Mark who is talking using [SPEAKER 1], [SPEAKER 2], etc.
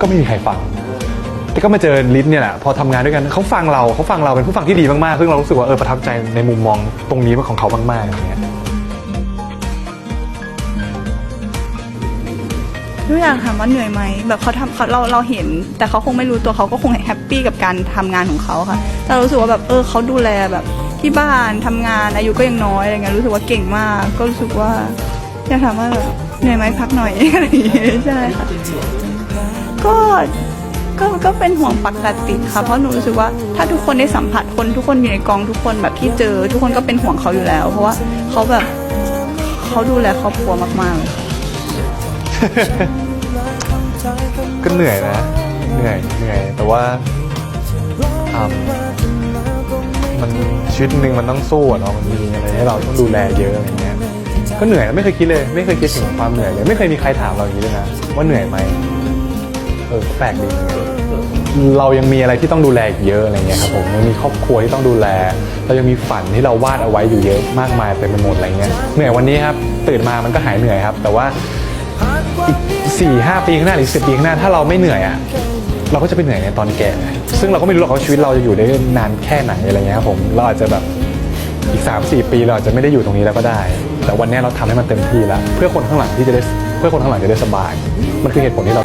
[SPEAKER 1] ก็ไม่มีใครฟัง แต่ก็มาเจอลิศเนี่ยแหละพอทำงานด้วยกันเขาฟังเราเขาฟังเราเป็นผู้ฟังที่ดีมากๆซึ่งเรารู้สึกว่าเออประทับใจในมุมมองตรงนี้ของเขามากๆอย่างเงี้ย
[SPEAKER 2] ทุกอย่างถามว่าเหนื่อยไหมแบบเขาทำเขาเราเราเห็น แต่เขาคงไม่รู้ตัวเขาก็คงแฮปปี้กับการทำงานของเขาค่ะ แต่เรารู้สึกว่าแบบเออเขาดูแลแบบที่บ้านทำงานอายุก็ยังน้อยอะไรเงี้ยรู้สึกว่าเก่งมาก ก็รู้สึกว่าอยากถามว่าแบบเหนื่อยไหมพักหน่อย อะไรอย่างเงี้ยใช่ค่ะ ก็ก็ก็เป็นห่วงปกติค่ะเพราะหนูรู้สึกว่าถ้าทุกคนได้สัมผัสคนทุกคนอยู่ในกองทุกคนแบบที่เจอ ทุกคนก็เป็นห่วงเขาอยู่แล้ว เพราะว่าเขาแบบเขาดูแลครอบครัวมากๆเลย
[SPEAKER 1] ก็เหนื่อยนะ เหนื่อยเหนื่อย แต่ว่าทำมันชีวิตหนึ่งมันต้องสู้อะเนาะมันมีอะไรให้เราต้องดูแลเยอะอะไรเงี้ยก็เหนื่อยไม่เคยคิดเลย ไม่เคยคิดถึงความเหนื่อยเลย ไม่เคยมีใครถามเราอย่างนี้เลยนะว่าเหนื่อยไหม เออก็แปลกดีเหมือนกันเรายังมีอะไรที่ต้องดูแลอีกเยอะอะไรเงี้ยครับผมยังมีครอบครัวที่ต้องดูแล เรายังมีฝันที่เราวาดเอาไว้อยู่เยอะมากมายเต็มไปหมดอะไรเงี้ยเหนื่อยวันนี้ครับตื่นมามันก็หายเหนื่อยครับ แต่ว่าอีกสี่ห้าปีข้างหน้าหรือสิบปีข้างหน้าถ้าเราไม่เหนื่อยอะเราก็จะไปเหนื่อยในตอนแก่ ซึ่งเราก็ไม่รู้หรอกว่าชีวิตเราจะอยู่ได้นานแค่ไหนอะไรเงี้ยครับผมเราอาจจะแบบอีก 3 4 ปีเราอาจจะไม่ได้อยู่ตรงนี้แล้วก็ได้ แต่วันนี้เราทำให้มันเต็มที่แล้ว เพื่อคนข้างหลังที่จะได้เพื่อคนข้างหลังจะได้สบาย มันคือเหตุผลที่เรา